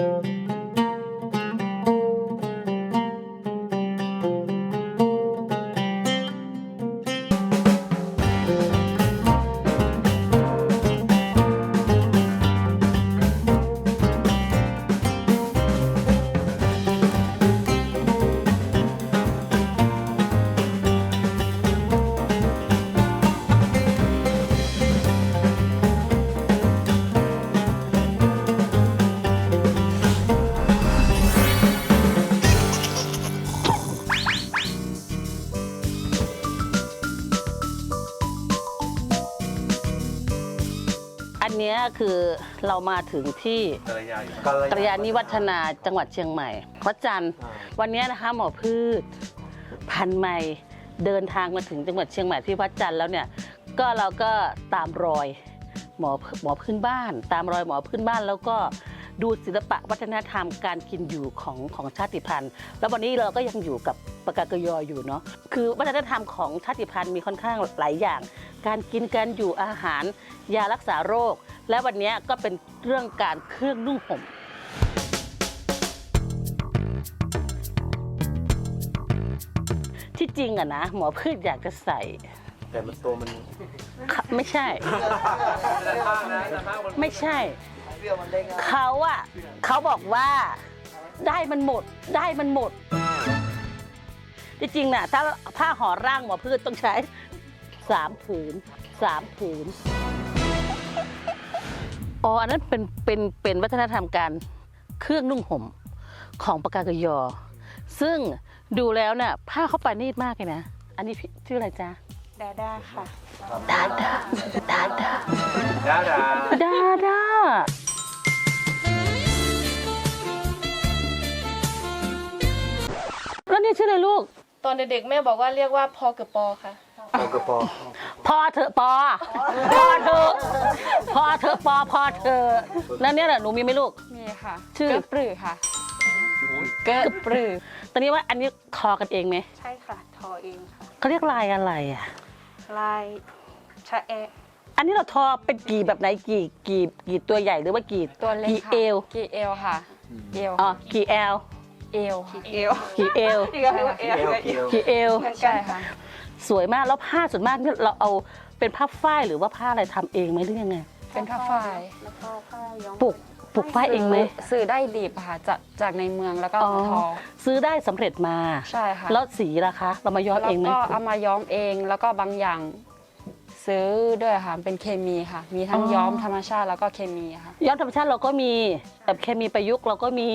อัน นี้ยคือเรามาถึงที่กัลยาอยู่กรยานิวัฒนาจังหวัดเชียงใหม่วัดจันทร์วันเนี้ยนะคะหมอพืช พันธุ์ใหม่เดินทางมาถึงจังหวัดเชียงใหม่ที่วัดจันทร์แล้วเนี่ยก็เราก็ตามรอยหมอหมอพื้นบ้าน ตามรอยหมอพื้นบ้านแล้วก็ดูศิลปะวัฒนธรรมการกินอยู่ของของชาติพันธุ์ แล้ววันนี้เราก็ยังอยู่กับปากากยออยู่เนาะคือวัฒนธรรมของชาติพันธุ์มีค่อนข้างหลายอย่าง การกินการอยู่อาหาร ยารักษาโรค และวันเนี้ยก็เป็นเรื่องการเครื่องนุ่งห่มที่จริงอะนะ หมอพืชอยากจะใส่ แต่มันตัวมันค่ะไม่ใช่ ไม่ใช่ เขาอะเขาบอกว่าได้มันหมด ได้มันหมด ที่จริงน่ะ ถ้าผ้าห่อร่างหมอพืชต้องใช้ สามผืนสามผืนอ๋ออันนั้นเป็นเป็นเป็นวัฒนธรรมการเครื่องนุ่งห่มของปากากยอ ซึ่งดูแล้วเนี่ยผ้าเขาปรานีตมากเลยนะ อันนี้พี่ชื่ออะไรจ๊ะดาด้าค่ะ ดาดา ดาดา ดาดา ดาดา แล้วนี่ชื่ออะไรลูก ตอนเด็กๆแม่บอกว่าเรียกว่าพอกับปอค่ะปอกระปอ พอเถอะปอ พอเถอะ พอเถอะปอพอเถอะแล้วเนี่ยน่ะหนูมีไหมลูก มีค่ะชื่อ เกะปรือค่ะ เกะปรือตอนนี้ว่าอันนี้ทอกันเองไหมใช่ค่ะ ทอเองค่ะ เขาเรียกลายอะไรอะ ลายชะแอะ อันนี้เราทอเป็นกี่แบบไหนกี่กี่กี่ตัวใหญ่หรือว่ากี่ตัวเล็กกี่ค่ะเอวกี่เอวค่ะ เอวอ๋อกี่แอลเอวกี่เอวกี่เอวเอวเอวเอวเอวกี่เอวใช่ค่ะ สวยมากแล้วผ้าส่วนมากเนี่ยเราเอาเป็นผ้าฝ้ายหรือว่าผ้าอะไรทำเองไหมหรือยังไงเป็นผ้าฝ้ายแล้วก็ผ้าย้อมปลูกปลูกฝ้ายเองไหมซื้อได้ดีบค่ะจากจากในเมืองแล้วก็เอามาทอซื้อได้สำเร็จมาใช่ค่ะแล้วสีล่ะคะ เรามาย้อมแล้วเองไหมก็เอามาย้อมเองแล้วก็บางอย่างซื้อด้วยค่ะเป็นเคมีค่ะ มีทั้งย้อมธรรมชาติแล้วก็เคมีค่ะย้อมธรรมชาติเราก็มีแบบเคมีประยุกต์เราก็มี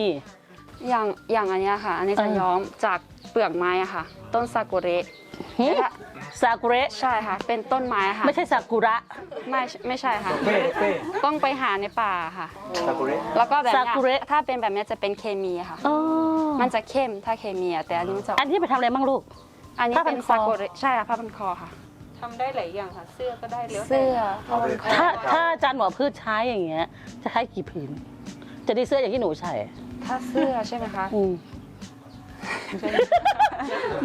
อย่างอย่างอันเนี้ยค่ะ อันนี้จะเออ ย้อมจากเปลือกไม้อะค่ะ ต้นซากุเระหึและซากุเระใช่ค่ะ เป็นต้นไม้ค่ะ ไม่ใช่ซากุระไม่ไม่ใช่ค่ะ เป้เป้ ต้องไปหาในป่าค่ะ ซากุเระแล้วก็แบบซาเนี้กุเระยถ้าเป็นแบบเนี้ยจะเป็นเคมีค่ะ อ๋อมันจะเข้มถ้าเคมีอะแต่อันนี้มันจะอันนี้ไปทำอะไรบ้างลูก อันนี้ผ้าพัเป็นนคอ ซากุเระใช่ค่ะผ้าพันคอค่ะ ทำได้หลายอย่างค่ะ เสื้อก็ได้แล้วแต่เสื้อผ้าพันคอถ้าถ้าอาจารย์หมอพืชใช้อย่างเงี้ย จะใช้กี่ผืน จะได้เสื้ออย่างที่หนูใส่ ถ้าเสื้อใช่ไหมคะอืม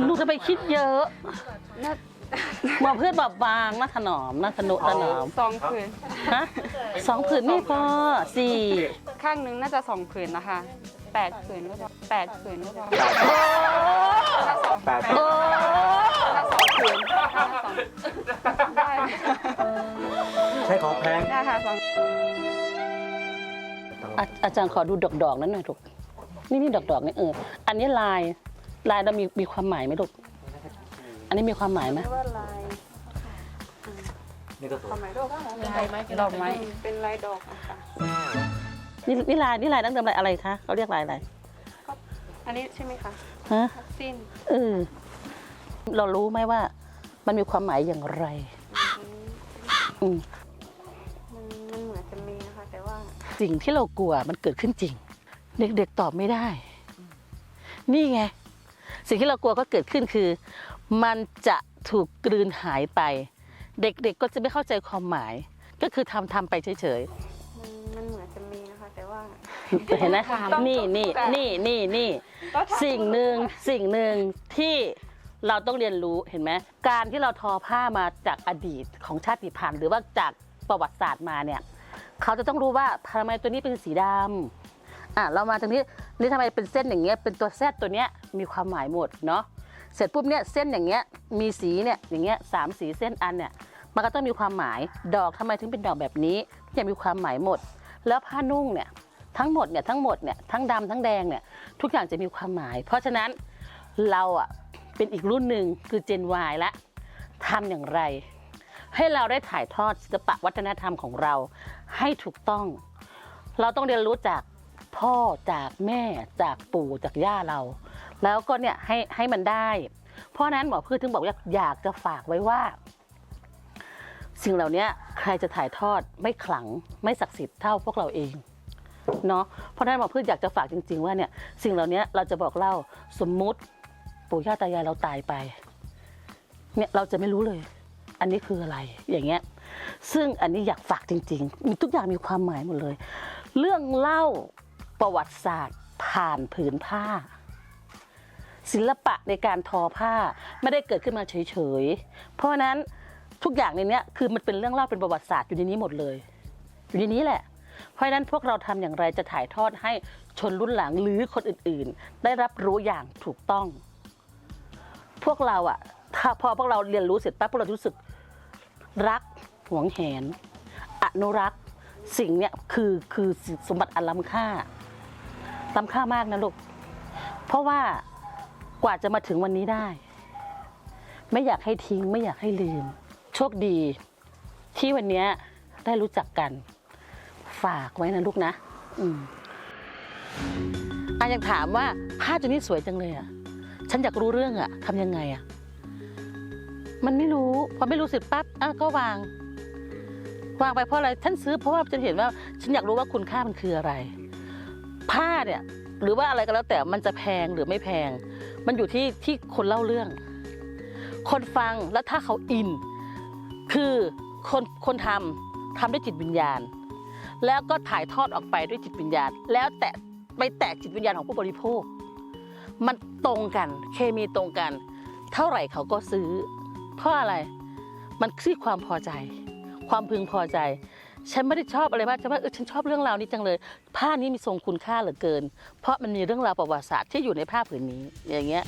ลูกจะไปคิดเยอะน่าหมอพืชแบบบางน่าถนอมน่าสนุถนอมสองผืนฮะสองผืนไม่พอสี่ข้างหนึงน่าจะสองผืนนะคะแปดผืนหรือเปล่าแปดผืนหรือเปล่าแปดโอ้ถ้าสองผืนถ้าสองได้ใช้ของแพงได้ค่ะสองอาอาจารย์ขอดูดอกดอกๆนั้นหน่อยลูก นี่นี่ดอกดอกๆนี่เอออันนี้ลายลายเรามีมีความหมายไหมลูกอันนี้มีความหมายไหมเรียกว่าลายนี่ก็สวยสมัยโลกอะลายดอกไม้ เป็นลายดอกอะค่ะ นี่นี่ลายนี่ลายนั่งเดิมลายอะไรคะเขาเรียกลายอะไรอันนี้ใช่ไหมคะฮะสิ้นเออเรารู้ไหมว่า มันมีความหมายอย่างไร อืมมันมันเหมือนจะมีนะคะ แต่ว่า สิ่งที่เรากลัวมันเกิดขึ้นจริง เด็กๆตอบไม่ได้ นี่ไง สิ่งที่เรากลัวก็เกิดขึ้นคือ มันจะถูกกลืนหายไป เด็กๆก็จะไม่เข้าใจความหมาย ก็คือทำทำไปเฉยมันมันเหมือนจะมีนะคะ แต่ว่าๆเห็นไหมนี่นี่นี่นี่นี่สิ่งหนึ่งสิ่งหนึ่งที่เราต้องเรียนรู้เห็นไหมการที่เราทอผ้ามาจากอดีตของชาติพันธุ์ หรือว่าจากประวัติศาสตร์มาเนี่ย เขาจะต้องรู้ว่าทำไมตัวนี้เป็นสีดำ อะเรามาตรงนี้นี่ทำไมเป็นเส้นอย่างเงี้ยเป็นตัวแซดตัวเนี้ยมีความหมายหมดเนาะเสร็จปุ๊บเนี่ยเส้นอย่างเงี้ยมีสีเนี่ยอย่างเงี้ยสามสีเส้นอันเนี่ยมันก็ต้องมีความหมายดอกทำไมถึงเป็นดอกแบบนี้จะมีความหมายหมด แล้วผ้านุ่งเนี่ยทั้งหมดเนี่ยทั้งหมดเนี่ยทั้งดำทั้งแดงเนี่ยทุกอย่างจะมีความหมาย เพราะฉะนั้นเราอะเป็นอีกรุ่นหนึ่งคือเจน Y ละทำอย่างไร ให้เราได้ถ่ายทอดศิลปะวัฒนธรรมของเราให้ถูกต้อง เราต้องเรียนรู้จาก พ่อจากแม่จากปู่จากย่าเรา แล้วก็เนี่ยให้ให้มันได้ เพราะนั้นหมอพืชถึงบอกว่าอยากจะฝากไว้ว่า สิ่งเหล่านี้ใครจะถ่ายทอดไม่ขลังไม่ศักดิ์สิทธิ์เท่าพวกเราเองเนาะเพราะนั้นหมอพืชอยากจะฝากจริง ๆ ว่าเนี่ยสิ่งเหล่านี้เราจะบอกเล่าสมมุติปู่ย่าตายายเราตายไปเนี่ยเราจะไม่รู้เลย อันนี้คืออะไรอย่างเงี้ยซึ่งอันนี้อยากฝากจริง ๆ มีทุกอย่างมีความหมายหมดเลย เรื่องเล่า ประวัติศาสตร์ ผ่านผืนผ้า ศิลปะในการทอผ้าไม่ได้เกิดขึ้นมาเฉยๆ เพราะนั้นทุกอย่างในนี้คือมันเป็นเรื่องเล่าเป็นประวัติศาสตร์อยู่ในนี้หมดเลย อยู่ในนี้แหละ เพราะฉะนั้นพวกเราทำอย่างไรจะถ่ายทอดให้ชนรุ่นหลังหรือคนอื่นๆ ได้รับรู้อย่างถูกต้อง พวกเราอะถ้าพอพวกเราเรียนรู้เสร็จปั๊บพวกเรารู้สึกรักหวงแหน อนุรักษ์ สิ่งเนี้ยคือคือสมบัติอันล้ำค่า ล้ำค่ามากนะลูก เพราะว่ากว่าจะมาถึงวันนี้ได้ ไม่อยากให้ทิ้งไม่อยากให้ลืม โชคดี ที่วันนี้ได้รู้จักกัน ฝากไว้นะลูกนะ อืมอะยังถามว่าผ้าตัวนี้สวยจังเลยอะ ฉันอยากรู้เรื่องอะทำยังไงอะ มันไม่รู้ พอไม่รู้เสร็จปั๊บอะก็วาง วางไปเพราะอะไร ฉันซื้อเพราะว่าฉันเห็นว่า ฉันอยากรู้ว่าคุณค่ามันคืออะไร ผ้าเนี่ยหรือว่าอะไรก็แล้วแต่มันจะแพงหรือไม่แพง มันอยู่ที่ที่คนเล่าเรื่อง คนฟังแล้วถ้าเขาอิน คือคนคนทำทำด้วยจิตวิญญาณ แล้วก็ถ่ายทอดออกไปด้วยจิตวิญญาณ แล้วแต่ไปแตะจิตวิญญาณของผู้บริโภค มันตรงกันเคมีตรงกัน เท่าไหร่เขาก็ซื้อ เพราะอะไรมันคือความพอใจ ความพึงพอใจ ฉันไม่ได้ชอบอะไรมากฉันว่าเออฉันชอบเรื่องราวนี้จังเลย ผ้านี้มีทรงคุณค่าเหลือเกิน เพราะมันมีเรื่องราวประวัติศาสตร์ที่อยู่ในผ้าผืนนี้อย่างเงี้ย